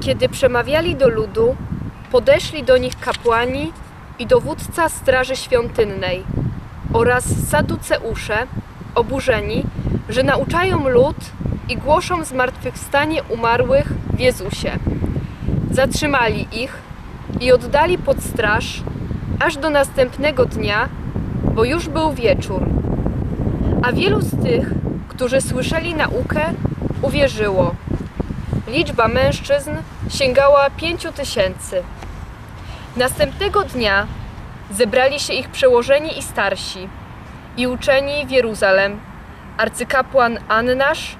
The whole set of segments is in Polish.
Kiedy przemawiali do ludu, podeszli do nich kapłani i dowódca straży świątynnej oraz saduceusze, oburzeni, że nauczają lud i głoszą zmartwychwstanie umarłych w Jezusie. Zatrzymali ich i oddali pod straż aż do następnego dnia, bo już był wieczór. A wielu z tych, którzy słyszeli naukę, uwierzyło. Liczba mężczyzn sięgała pięciu tysięcy. Następnego dnia zebrali się ich przełożeni i starsi i uczeni w Jeruzalem, arcykapłan Annasz,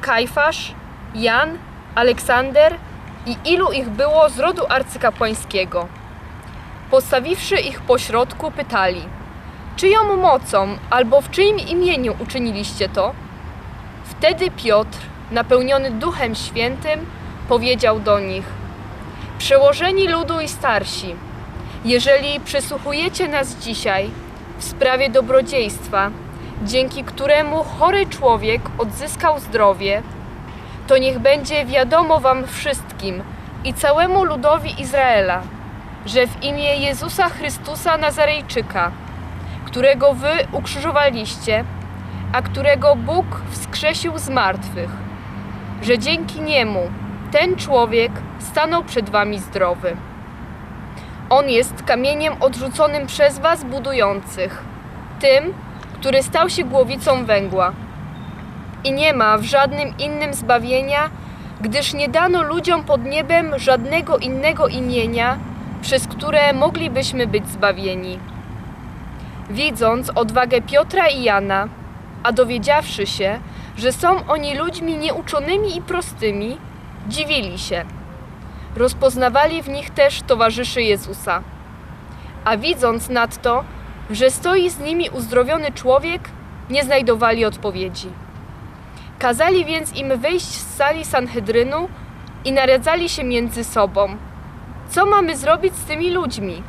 Kajfasz, Jan, Aleksander i ilu ich było z rodu arcykapłańskiego. Postawiwszy ich pośrodku, pytali, czyją mocą albo w czyim imieniu uczyniliście to? Wtedy Piotr, napełniony Duchem Świętym, powiedział do nich: Przełożeni ludu i starsi, jeżeli przysłuchujecie nas dzisiaj w sprawie dobrodziejstwa, dzięki któremu chory człowiek odzyskał zdrowie, to niech będzie wiadomo Wam wszystkim i całemu ludowi Izraela, że w imię Jezusa Chrystusa Nazarejczyka, którego Wy ukrzyżowaliście, a którego Bóg wskrzesił z martwych, że dzięki niemu ten człowiek stanął przed Wami zdrowy. On jest kamieniem odrzuconym przez Was budujących, tym, który stał się głowicą węgła. I nie ma w żadnym innym zbawienia, gdyż nie dano ludziom pod niebem żadnego innego imienia, przez które moglibyśmy być zbawieni. Widząc odwagę Piotra i Jana, a dowiedziawszy się, że są oni ludźmi nieuczonymi i prostymi, dziwili się. Rozpoznawali w nich też towarzyszy Jezusa. A widząc nadto, że stoi z nimi uzdrowiony człowiek, nie znajdowali odpowiedzi. Kazali więc im wyjść z sali Sanhedrynu i naradzali się między sobą. Co mamy zrobić z tymi ludźmi?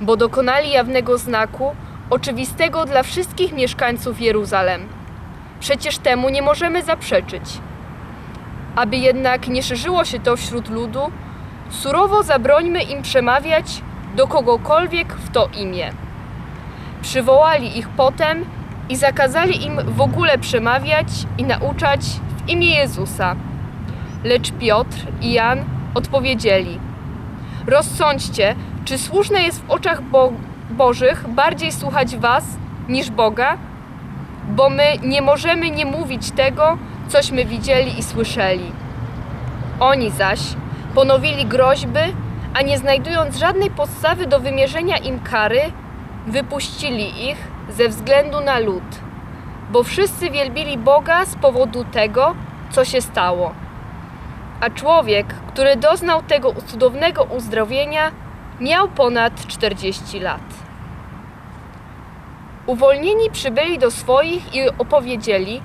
Bo dokonali jawnego znaku, oczywistego dla wszystkich mieszkańców Jeruzalem. Przecież temu nie możemy zaprzeczyć. Aby jednak nie szerzyło się to wśród ludu, surowo zabrońmy im przemawiać do kogokolwiek w to imię. Przywołali ich potem i zakazali im w ogóle przemawiać i nauczać w imię Jezusa. Lecz Piotr i Jan odpowiedzieli: Rozsądźcie, czy słuszne jest w oczach Bo- Bożych bardziej słuchać Was niż Boga? Bo my nie możemy nie mówić tego, cośmy widzieli i słyszeli. Oni zaś ponowili groźby, a nie znajdując żadnej podstawy do wymierzenia im kary, wypuścili ich ze względu na lud, bo wszyscy wielbili Boga z powodu tego, co się stało. A człowiek, który doznał tego cudownego uzdrowienia, miał ponad 40 lat. Uwolnieni przybyli do swoich i opowiedzieli,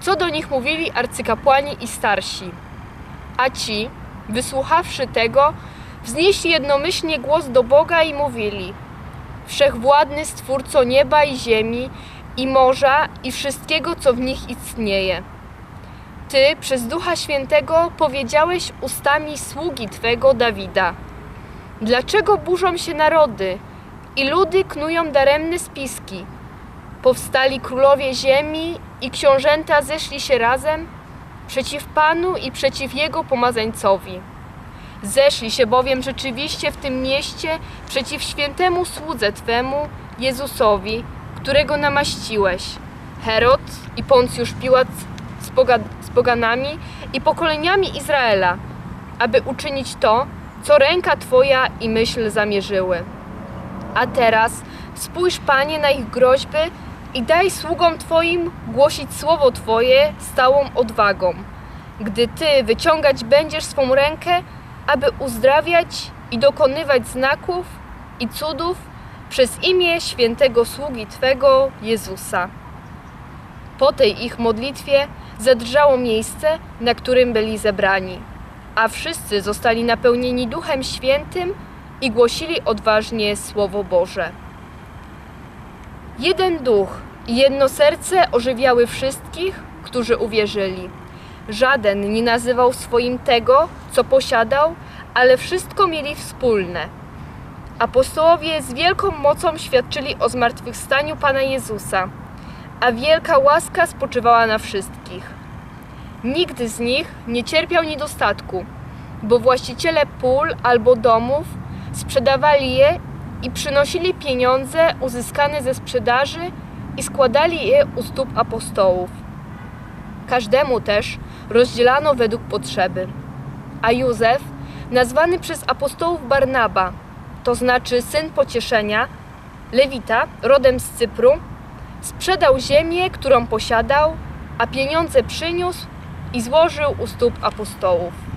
co do nich mówili arcykapłani i starsi. A ci, wysłuchawszy tego, wznieśli jednomyślnie głos do Boga i mówili: Wszechwładny Stwórco nieba i ziemi, i morza, i wszystkiego, co w nich istnieje. Ty przez Ducha Świętego powiedziałeś ustami sługi Twego Dawida. Dlaczego burzą się narody i ludy knują daremne spiski? Powstali królowie ziemi i książęta zeszli się razem przeciw Panu i przeciw Jego pomazańcowi. Zeszli się bowiem rzeczywiście w tym mieście przeciw świętemu słudze Twemu, Jezusowi, którego namaściłeś. Herod i Poncjusz Piłat z, poga- z poganami i pokoleniami Izraela, aby uczynić to, co ręka Twoja i myśl zamierzyły. A teraz spójrz, Panie, na ich groźby i daj sługom Twoim głosić słowo Twoje z całą odwagą, gdy Ty wyciągać będziesz swą rękę, aby uzdrawiać i dokonywać znaków i cudów przez imię świętego sługi Twego Jezusa. Po tej ich modlitwie zadrżało miejsce, na którym byli zebrani, a wszyscy zostali napełnieni Duchem Świętym i głosili odważnie Słowo Boże. Jeden duch i jedno serce ożywiały wszystkich, którzy uwierzyli. Żaden nie nazywał swoim tego, co posiadał, ale wszystko mieli wspólne. Apostołowie z wielką mocą świadczyli o zmartwychwstaniu Pana Jezusa, a wielka łaska spoczywała na wszystkich. Nikt z nich nie cierpiał niedostatku, bo właściciele pól albo domów sprzedawali je i przynosili pieniądze uzyskane ze sprzedaży i składali je u stóp apostołów. Każdemu też rozdzielano według potrzeby. A Józef, nazwany przez apostołów Barnaba, to znaczy syn pocieszenia, Lewita, rodem z Cypru, sprzedał ziemię, którą posiadał, a pieniądze przyniósł i złożył u stóp apostołów.